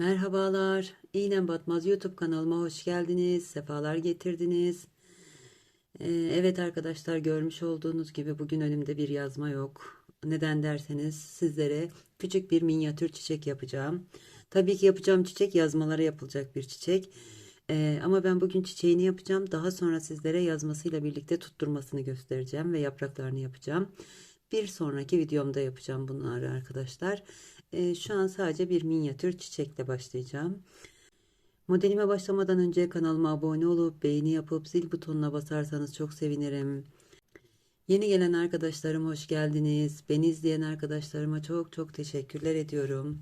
Merhabalar, İğnem Batmaz YouTube kanalıma hoş geldiniz, sefalar getirdiniz. Ee, evet arkadaşlar görmüş olduğunuz gibi bugün önümde bir yazma yok. Neden derseniz sizlere küçük bir minyatür çiçek yapacağım. Tabii ki yapacağım çiçek yazmalara yapılacak bir çiçek. Ee, ama ben bugün çiçeğini yapacağım. Daha sonra sizlere yazmasıyla birlikte tutturmasını göstereceğim ve yapraklarını yapacağım. Bir sonraki videomda yapacağım bunları arkadaşlar. Ee, şu an sadece bir minyatür çiçekle başlayacağım. Modelime başlamadan önce kanalıma abone olup beğeni yapıp zil butonuna basarsanız çok sevinirim. Yeni gelen arkadaşlarım hoş geldiniz. Beni izleyen arkadaşlarıma çok çok teşekkürler ediyorum.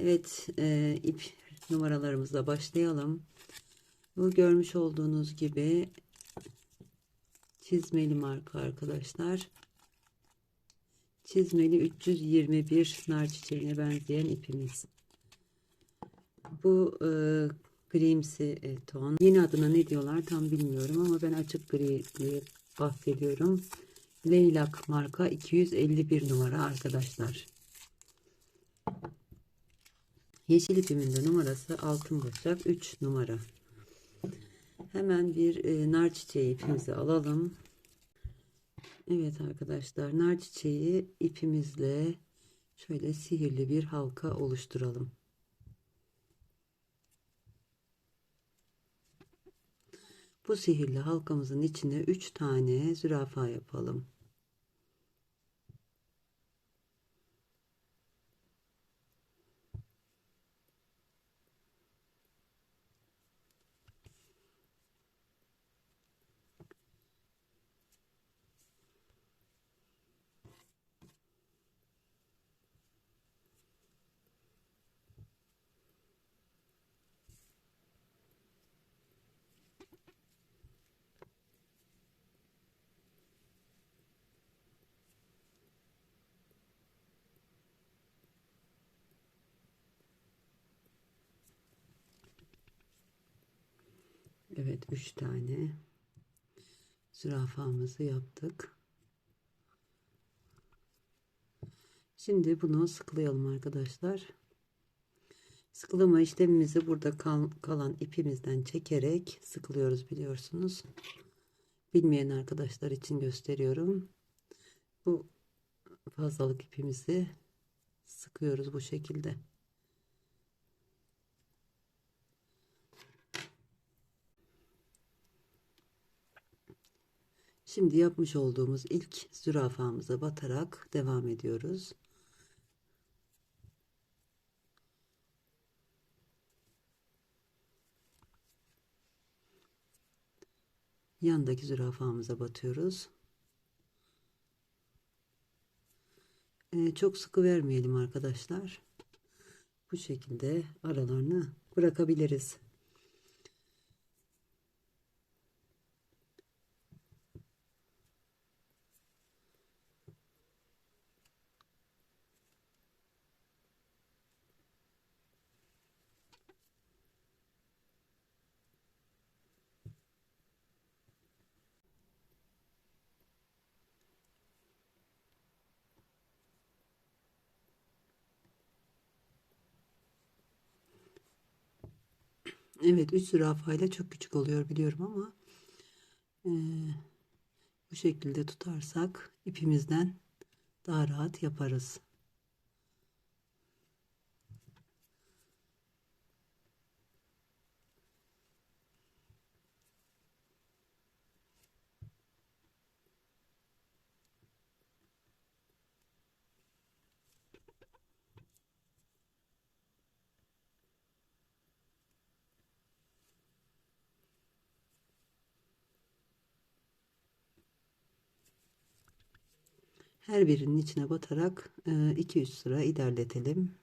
Evet e, ip numaralarımızla başlayalım. Bu görmüş olduğunuz gibi çizmeli marka arkadaşlar. Çizmeli 321 nar çiçeğine benzeyen ipimiz. Bu e, grimsi e, ton. Yeni adına ne diyorlar tam bilmiyorum ama ben açık gri diye bahsediyorum. Leylak marka 251 numara arkadaşlar. Yeşil ipimin de numarası altın boşak 3 numara. Hemen bir e, nar çiçeği ipimizi alalım. Evet arkadaşlar nar çiçeği ipimizle şöyle sihirli bir halka oluşturalım. Bu sihirli halkamızın içine 3 tane zürafa yapalım. Evet 3 tane zürafamızı yaptık. Şimdi bunu sıklayalım arkadaşlar. Sıkılama işlemimizi burada kal kalan ipimizden çekerek sıkılıyoruz biliyorsunuz. Bilmeyen arkadaşlar için gösteriyorum. Bu fazlalık ipimizi sıkıyoruz bu şekilde. Şimdi yapmış olduğumuz ilk zürafamıza batarak devam ediyoruz. Yandaki zürafamıza batıyoruz. Ee, çok sıkı vermeyelim arkadaşlar. Bu şekilde aralarını bırakabiliriz. Evet 3 zürafayla çok küçük oluyor biliyorum ama e, bu şekilde tutarsak ipimizden daha rahat yaparız. Her birinin içine batarak 2-3 sıra ilerletelim.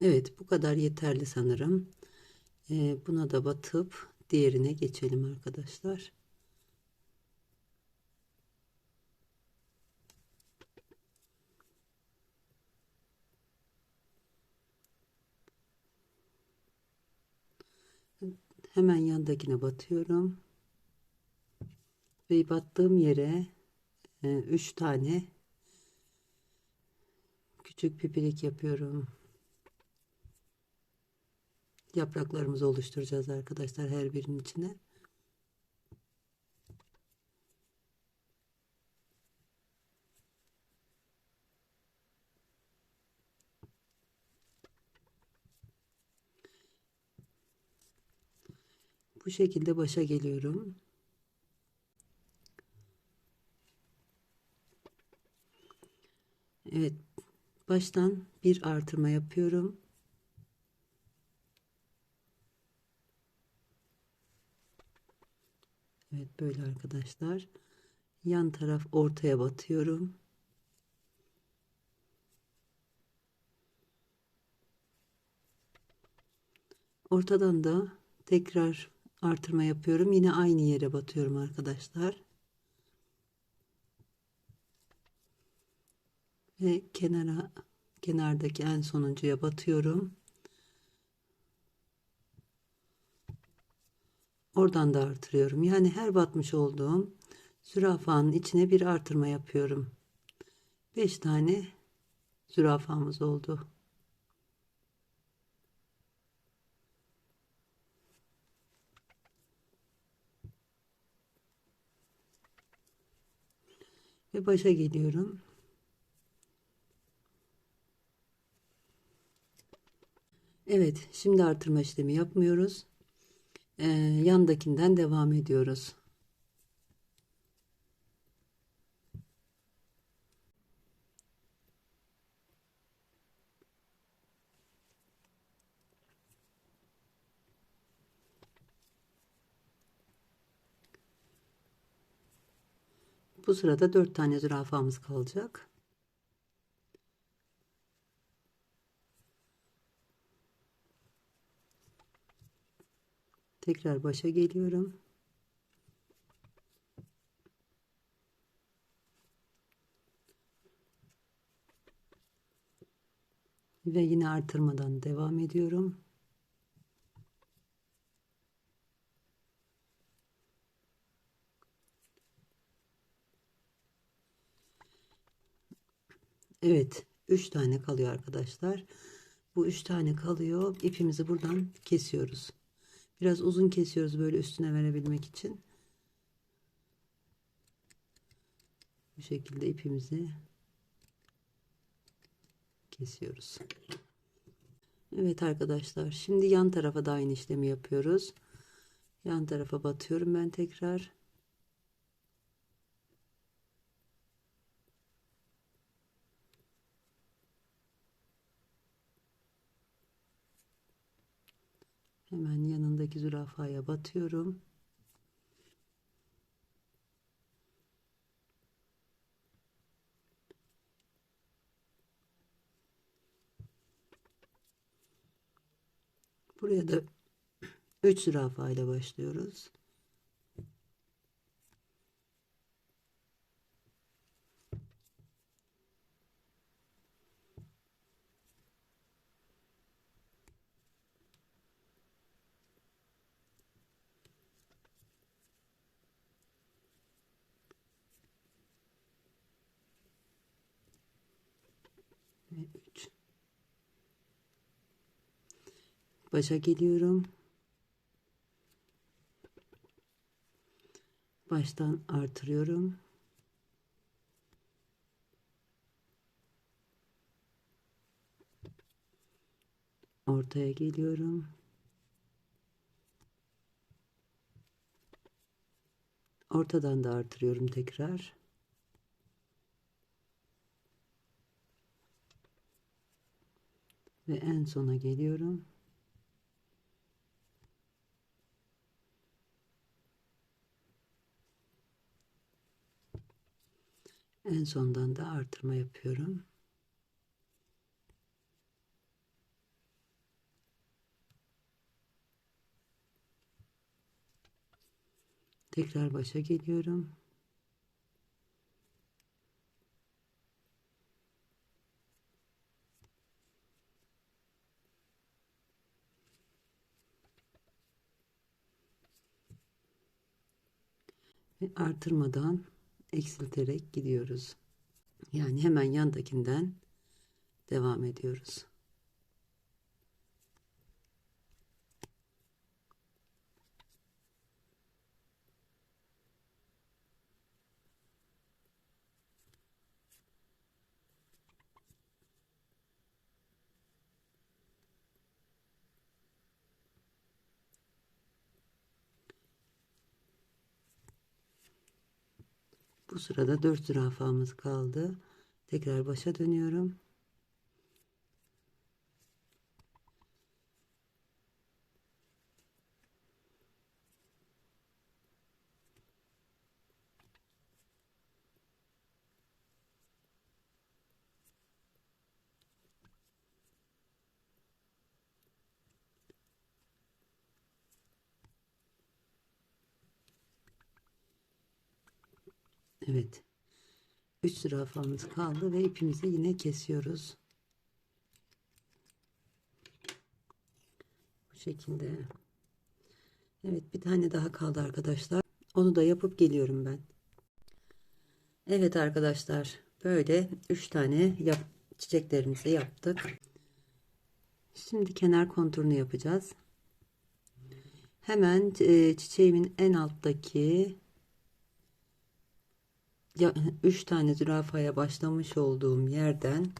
Evet bu kadar yeterli sanırım. Ee, buna da batıp diğerine geçelim arkadaşlar. Hemen yandakine batıyorum. Ve battığım yere 3 e, tane küçük pipirik yapıyorum. Yapraklarımızı oluşturacağız arkadaşlar her birinin içine. Bu şekilde başa geliyorum. Evet. Baştan bir artırma yapıyorum. Evet böyle arkadaşlar. Yan taraf ortaya batıyorum. Ortadan da tekrar artırma yapıyorum. Yine aynı yere batıyorum arkadaşlar. Ve kenara kenardaki en sonuncuya batıyorum. Oradan da artırıyorum. Yani her batmış olduğum zürafanın içine bir artırma yapıyorum. 5 tane zürafamız oldu. Ve başa geliyorum. Evet, şimdi artırma işlemi yapmıyoruz. Ee, yandakinden devam ediyoruz. Bu sırada 4 tane zürafamız kalacak. Tekrar başa geliyorum. Ve yine artırmadan devam ediyorum. Evet 3 tane kalıyor arkadaşlar. Bu 3 tane kalıyor. İpimizi buradan kesiyoruz. Biraz uzun kesiyoruz böyle üstüne verebilmek için. Bu şekilde ipimizi kesiyoruz. Evet arkadaşlar şimdi yan tarafa da aynı işlemi yapıyoruz. Yan tarafa batıyorum ben tekrar. Hemen yanındaki zürafaya batıyorum. Buraya da 3 zürafa ile başlıyoruz. ve 3 başa geliyorum. Baştan artırıyorum. Ortaya geliyorum. Ortadan da artırıyorum tekrar. Ve en sona geliyorum. En sondan da artırma yapıyorum. Tekrar başa geliyorum. Ve artırmadan eksilterek gidiyoruz. Yani hemen yandakinden devam ediyoruz. Bu sırada 4 zürafamız kaldı. Tekrar başa dönüyorum. Evet. 3 zürafamız kaldı ve ipimizi yine kesiyoruz. Bu şekilde. Evet bir tane daha kaldı arkadaşlar. Onu da yapıp geliyorum ben. Evet arkadaşlar böyle 3 tane yap çiçeklerimizi yaptık. Şimdi kenar konturunu yapacağız. Hemen e, çiçeğimin en alttaki ya, üç tane zürafaya başlamış olduğum yerden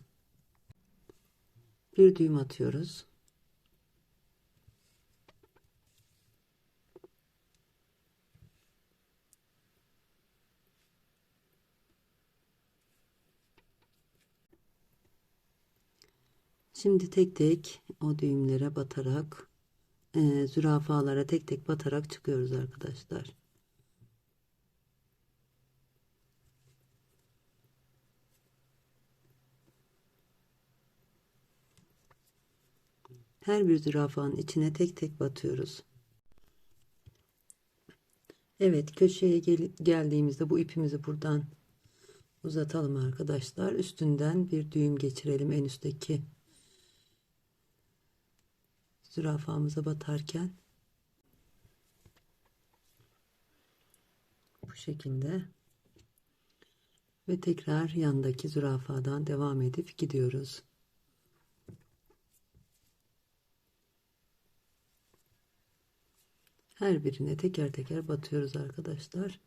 bir düğüm atıyoruz. Şimdi tek tek o düğümlere batarak e, zürafalara tek tek batarak çıkıyoruz arkadaşlar. Her bir zürafanın içine tek tek batıyoruz. Evet köşeye gel geldiğimizde bu ipimizi buradan uzatalım arkadaşlar. Üstünden bir düğüm geçirelim en üstteki zürafamıza batarken. Bu şekilde. Ve tekrar yandaki zürafadan devam edip gidiyoruz. Her birine teker teker batıyoruz arkadaşlar.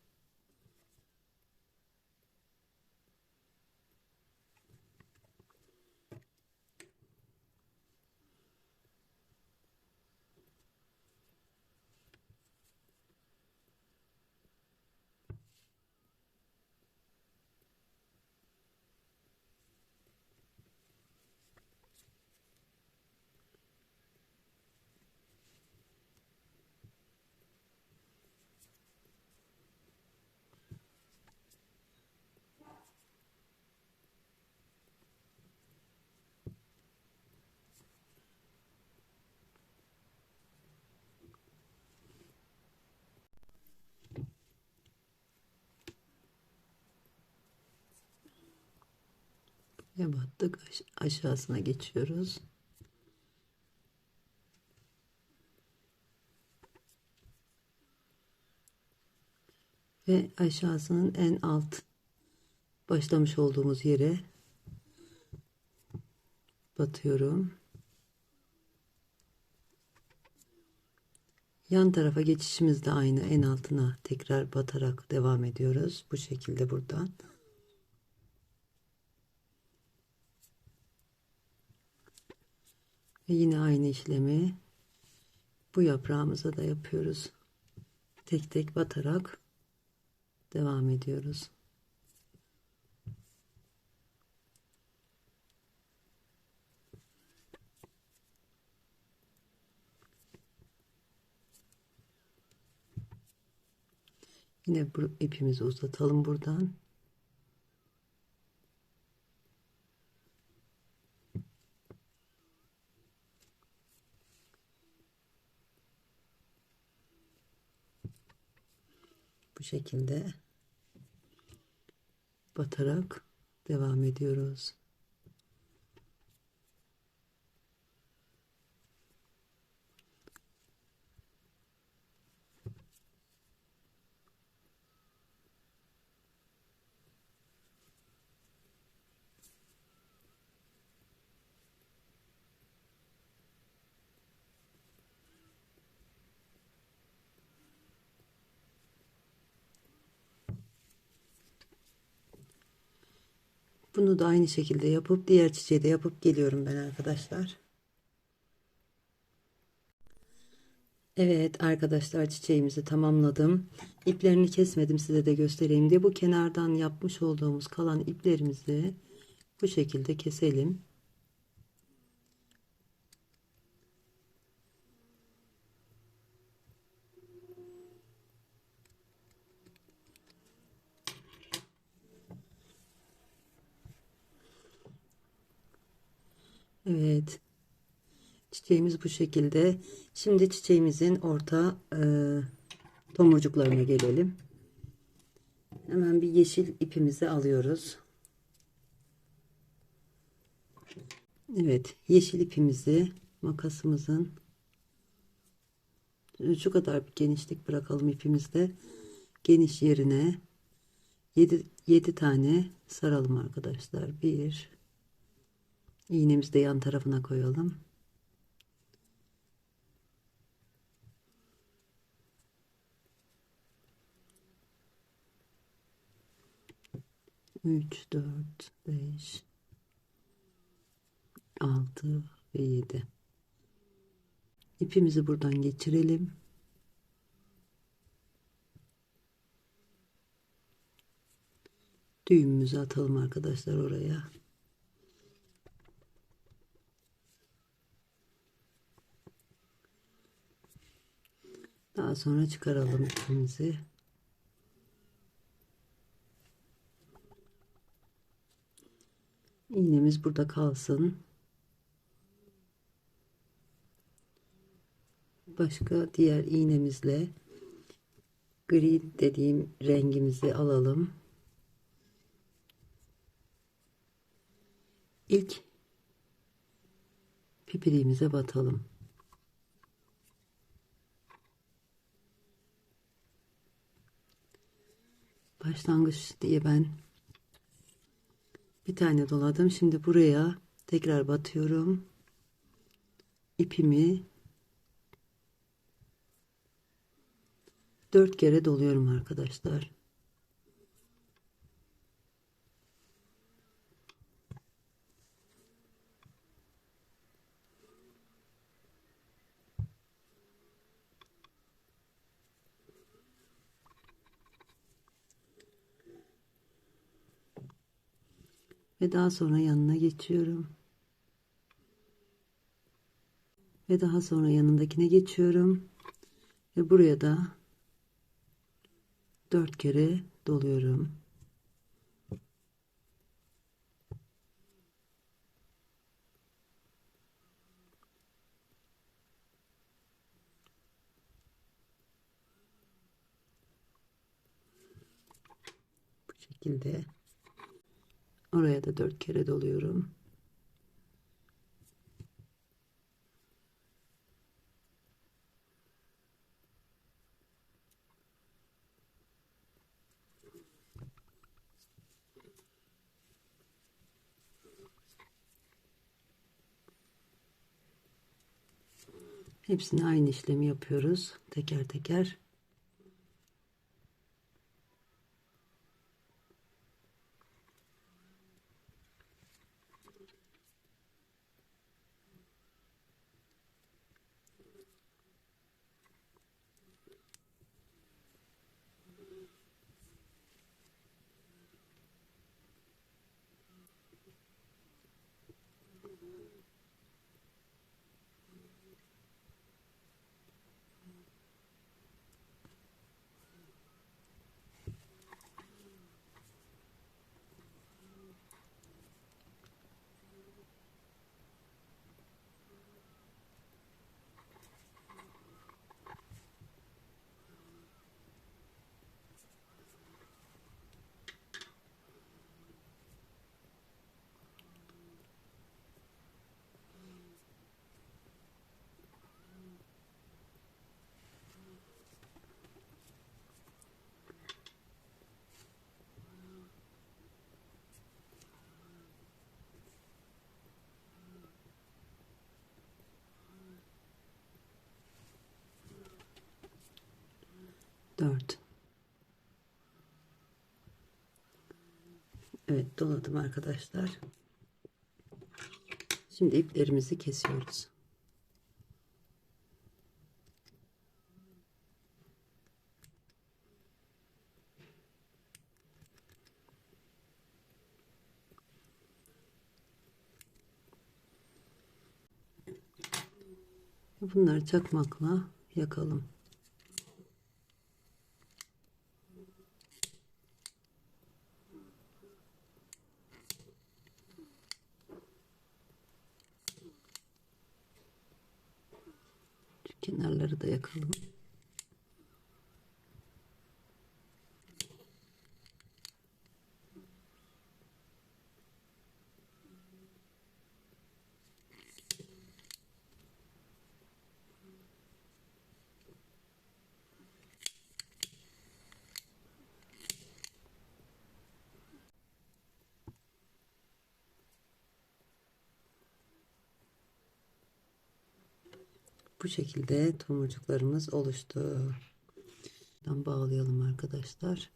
Ve battık aşağısına geçiyoruz. Ve aşağısının en alt başlamış olduğumuz yere batıyorum. Yan tarafa geçişimiz de aynı en altına tekrar batarak devam ediyoruz. Bu şekilde buradan. Ve yine aynı işlemi bu yaprağımıza da yapıyoruz. Tek tek batarak devam ediyoruz. Yine bu ipimizi uzatalım buradan. Bu şekilde batarak devam ediyoruz. Bunu da aynı şekilde yapıp diğer çiçeği de yapıp geliyorum ben arkadaşlar. Evet arkadaşlar çiçeğimizi tamamladım. İplerini kesmedim size de göstereyim diye. Bu kenardan yapmış olduğumuz kalan iplerimizi bu şekilde keselim. Evet. Çiçeğimiz bu şekilde. Şimdi çiçeğimizin orta e, tomurcuklarına gelelim. Hemen bir yeşil ipimizi alıyoruz. Evet, yeşil ipimizi makasımızın şu kadar bir genişlik bırakalım ipimizde. Geniş yerine 7, 7 tane saralım arkadaşlar. 1 İğnemizi de yan tarafına koyalım. Üç, dört, beş, altı ve yedi. İpimizi buradan geçirelim. Düğümümüzü atalım arkadaşlar oraya. Daha sonra çıkaralım ipimizi. İğnemiz burada kalsın. Başka diğer iğnemizle gri dediğim rengimizi alalım. İlk pipiriğimize batalım. başlangıç diye ben bir tane doladım. Şimdi buraya tekrar batıyorum. ipimi dört kere doluyorum arkadaşlar. Ve daha sonra yanına geçiyorum. Ve daha sonra yanındakine geçiyorum. Ve buraya da dört kere doluyorum. Bu şekilde Oraya da dört kere doluyorum. Hepsini aynı işlemi yapıyoruz. Teker teker. Evet doladım arkadaşlar. Şimdi iplerimizi kesiyoruz. Bunları çakmakla yakalım. Şu kenarları da yakalım. Bu şekilde tomurcuklarımız oluştu. Buradan bağlayalım arkadaşlar.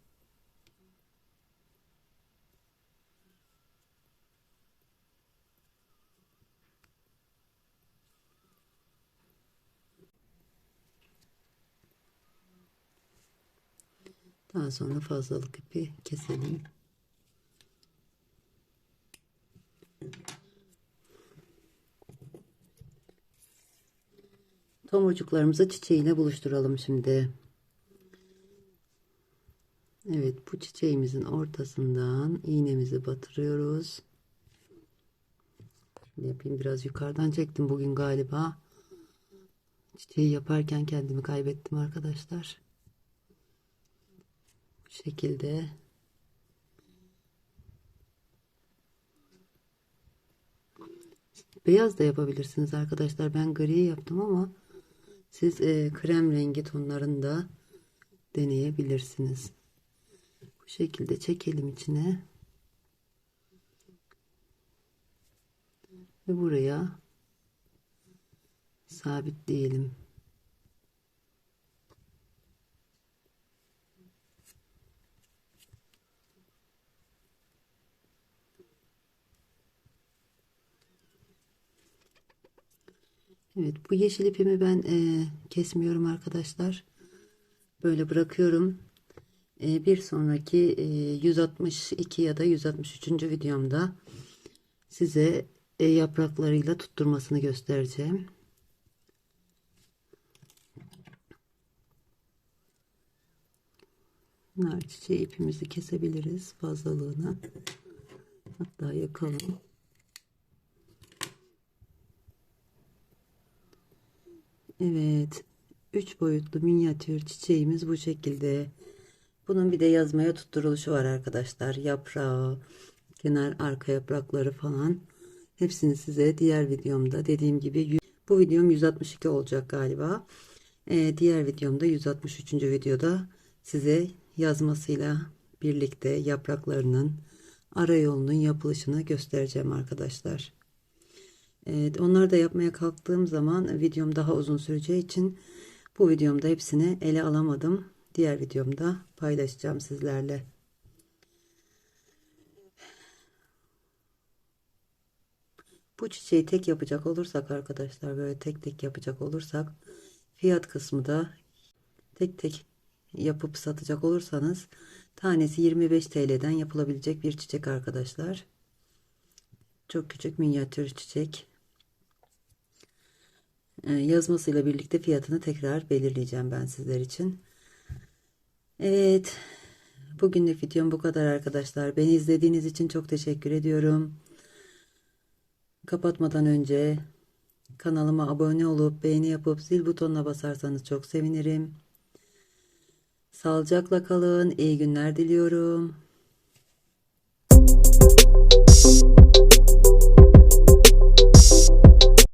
Daha sonra fazlalık ipi keselim. Tomurcuklarımızı çiçeğine buluşturalım şimdi. Evet bu çiçeğimizin ortasından iğnemizi batırıyoruz. Şimdi yapayım biraz yukarıdan çektim bugün galiba. Çiçeği yaparken kendimi kaybettim arkadaşlar. Bu şekilde. Beyaz da yapabilirsiniz arkadaşlar. Ben gri yaptım ama siz e, krem rengi tonlarında deneyebilirsiniz. Bu şekilde çekelim içine. Ve buraya sabitleyelim. Evet bu yeşil ipimi ben e, kesmiyorum arkadaşlar. Böyle bırakıyorum. E, bir sonraki e, 162 ya da 163. videomda size e, yapraklarıyla tutturmasını göstereceğim. Nar çiçeği ipimizi kesebiliriz fazlalığını. Hatta yakalım. Evet. 3 boyutlu minyatür çiçeğimiz bu şekilde. Bunun bir de yazmaya tutturuluşu var arkadaşlar. Yaprağı, kenar arka yaprakları falan. Hepsini size diğer videomda dediğim gibi bu videom 162 olacak galiba. Ee, diğer videomda 163. videoda size yazmasıyla birlikte yapraklarının ara yolunun yapılışını göstereceğim arkadaşlar. Evet, onları da yapmaya kalktığım zaman videom daha uzun süreceği için bu videomda hepsini ele alamadım. Diğer videomda paylaşacağım sizlerle. Bu çiçeği tek yapacak olursak arkadaşlar böyle tek tek yapacak olursak fiyat kısmı da tek tek yapıp satacak olursanız tanesi 25 TL'den yapılabilecek bir çiçek arkadaşlar. Çok küçük minyatür çiçek. Ee, yazmasıyla birlikte fiyatını tekrar belirleyeceğim ben sizler için. Evet. Bugünlük videom bu kadar arkadaşlar. Beni izlediğiniz için çok teşekkür ediyorum. Kapatmadan önce kanalıma abone olup beğeni yapıp zil butonuna basarsanız çok sevinirim. Sağlıcakla kalın. İyi günler diliyorum.